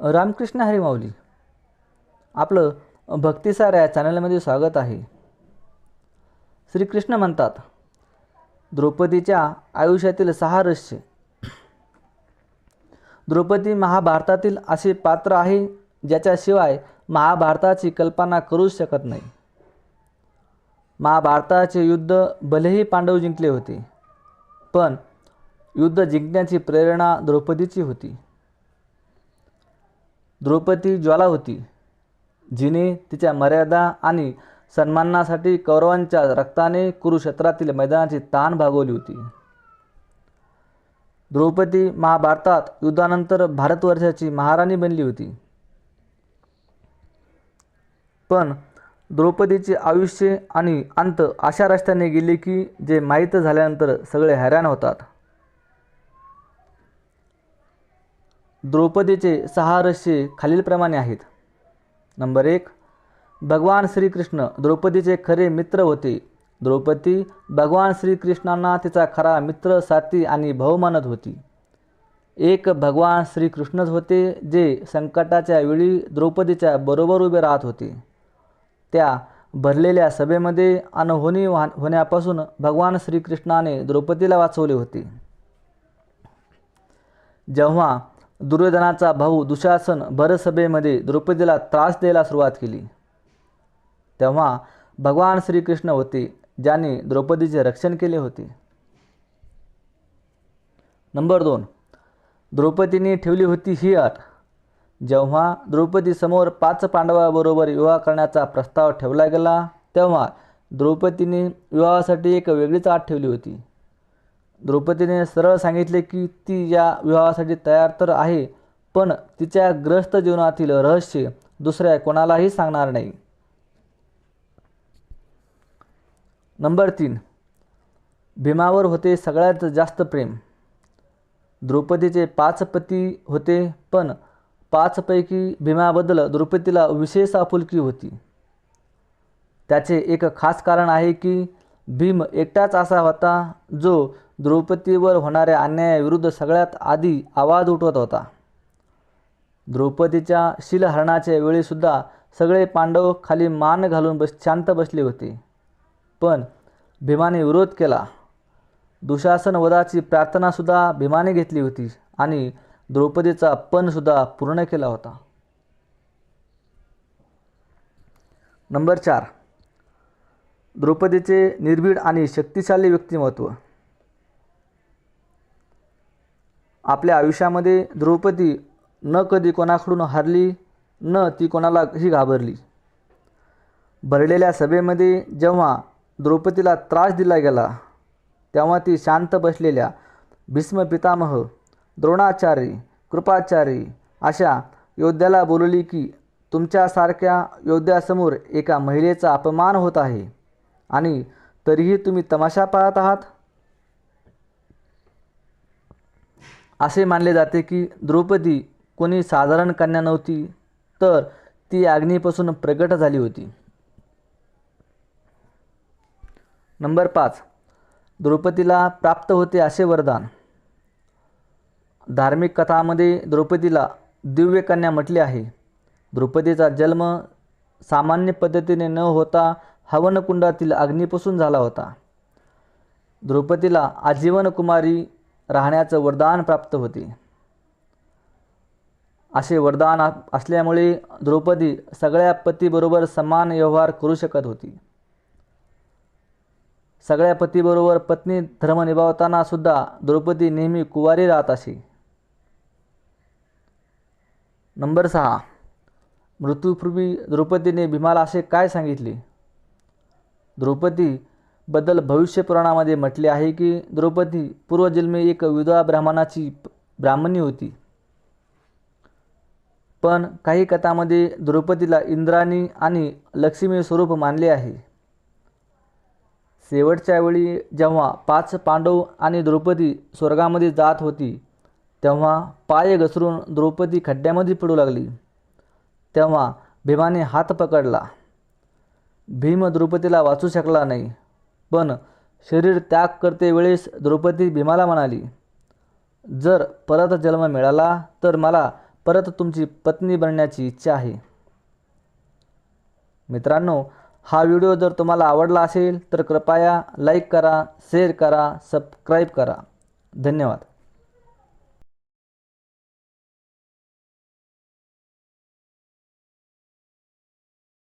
रामकृष्ण हरिमाऊली. आपलं भक्तिसार या चॅनलमध्ये स्वागत आहे. श्रीकृष्ण म्हणतात द्रौपदीच्या आयुष्यातील सहा रहस्य. द्रौपदी महाभारतातील असे पात्र आहे ज्याच्याशिवाय महाभारताची कल्पना करूच शकत नाही. महाभारताचे युद्ध भलेही पांडव जिंकले होते पण युद्ध जिंकण्याची प्रेरणा द्रौपदीची होती. द्रौपदी ज्वाला होती जिने तिच्या मर्यादा आणि सन्मानासाठी कौरवांच्या रक्ताने कुरुक्षेत्रातील मैदानाची ताण भागवली होती. द्रौपदी महाभारतात युद्धानंतर भारतवर्षाची महाराणी बनली होती. पण द्रौपदीचे आयुष्य आणि अंत अशा रस्त्याने गेले की जे माहीत झाल्यानंतर सगळे हैराण होतात. द्रौपदीचे सहा रहस्य खालीलप्रमाणे आहेत. नंबर एक भगवान श्रीकृष्ण द्रौपदीचे खरे मित्र होते. द्रौपदी भगवान श्रीकृष्णांना तिचा खरा मित्र साथी आणि भाऊ मानत होती. एक भगवान श्रीकृष्णच होते जे संकटाच्या वेळी द्रौपदीच्या बरोबर उभे राहत होते. त्या भरलेल्या सभेमध्ये अनहोनी वा होण्यापासून भगवान श्रीकृष्णाने द्रौपदीला वाचवले होते. जेव्हा दुर्योधनाचा भाऊ दुशासन भरसभेमध्ये द्रौपदीला त्रास द्यायला सुरुवात केली. तेव्हा भगवान श्रीकृष्ण होते ज्याने द्रौपदीचे रक्षण केले होते. नंबर दोन. द्रौपदीने ठेवली होती ही अट. जेव्हा द्रौपदीसमोर पाच पांडवाबरोबर विवाह करण्याचा प्रस्ताव ठेवला गेला तेव्हा द्रौपदीने विवाहासाठी एक वेगळीच आट ठेवली होती. द्रौपदीने सरळ सांगितले की ती या विवाहासाठी तयार तर आहे पण तिच्या ग्रस्त जीवनातील रहस्य दुसऱ्या कोणालाही सांगणार नाही. नंबर तीन. भीमावर होते सगळ्यात जास्त प्रेम. द्रौपदीचे पाच पती होते पण पाचपैकी भीमाबद्दल द्रौपदीला विशेष आपुलकी होती. त्याचे एक खास कारण आहे की भीम एकटाच असा होता जो द्रौपदीवर होणाऱ्या अन्यायाविरुद्ध सगळ्यात आधी आवाज उठवत होता. द्रौपदीच्या शिलहरणाच्या वेळीसुद्धा सगळे पांडव खाली मान घालून बस शांत बसले होते. पण भीमाने विरोध केला. दुशासन वधाची प्रार्थनासुद्धा भीमाने घेतली होती आणि द्रौपदीचा पणसुद्धा पूर्ण केला होता. नंबर चार. द्रौपदीचे निर्भीड आणि शक्तिशाली व्यक्तिमत्व. आपल्या आयुष्यामध्ये द्रौपदी न कधी कोणाकडून हारली न ती कोणालाही घाबरली. भरलेल्या सभेमध्ये जेव्हा द्रौपदीला त्रास दिला गेला तेव्हा ती शांत बसलेल्या भीष्म पितामह द्रोणाचार्य कृपाचार्य अशा योद्ध्याला बोलली की तुमच्यासारख्या योद्ध्यासमोर एका महिलेचा अपमान होत आहे आणि तरीही तुम्ही तमाशा पाहत आहात? असे मानले जाते की द्रौपदी कोणी साधारण कन्या नव्हती तर ती अग्नीपासून प्रगट झाली होती. नंबर पाच. द्रौपदीला प्राप्त होते असे वरदान. धार्मिक कथामध्ये द्रौपदीला दिव्य कन्या म्हटले आहे. द्रौपदीचा जन्म सामान्य पद्धतीने न होता हवनकुंडातील अग्नीपासून झाला होता. द्रौपदीला आजीवन कुमारी राहण्याचं वरदान प्राप्त होते. असे वरदान असल्यामुळे द्रौपदी सगळ्या पतीबरोबर समान व्यवहार करू शकत होती. सगळ्या पतीबरोबर पत्नी धर्म निभावताना सुद्धा द्रौपदी नेहमी कुवारी राहत असे. नंबर सहा. मृत्यूपूर्वी द्रौपदीने भीमाला असे काय सांगितले? द्रौपदी बद्दल भविष्यपुराणामध्ये म्हटले आहे की द्रौपदी पूर्वजन्मी एक विधवा ब्राह्मणाची ब्राह्मणी होती. पण काही कथामध्ये द्रौपदीला इंद्राणी आणि लक्ष्मी स्वरूप मानले आहे. शेवटच्या वेळी जेव्हा पाच पांडव आणि द्रौपदी स्वर्गामध्ये जात होती तेव्हा पाय घसरून द्रौपदी खड्ड्यामध्ये पडू लागली. तेव्हा भीमाने हात पकडला. भीम द्रौपदीला वाचू शकला नाही. पण शरीर त्याग करते वेळेस द्रौपदी भीमाला म्हणाली जर परत जन्म मिळाला तर मला परत तुमची पत्नी बनण्याची इच्छा आहे. मित्रांनो हा व्हिडिओ जर तुम्हाला आवडला असेल तर कृपया लाईक करा शेअर करा सबस्क्राईब करा. धन्यवाद.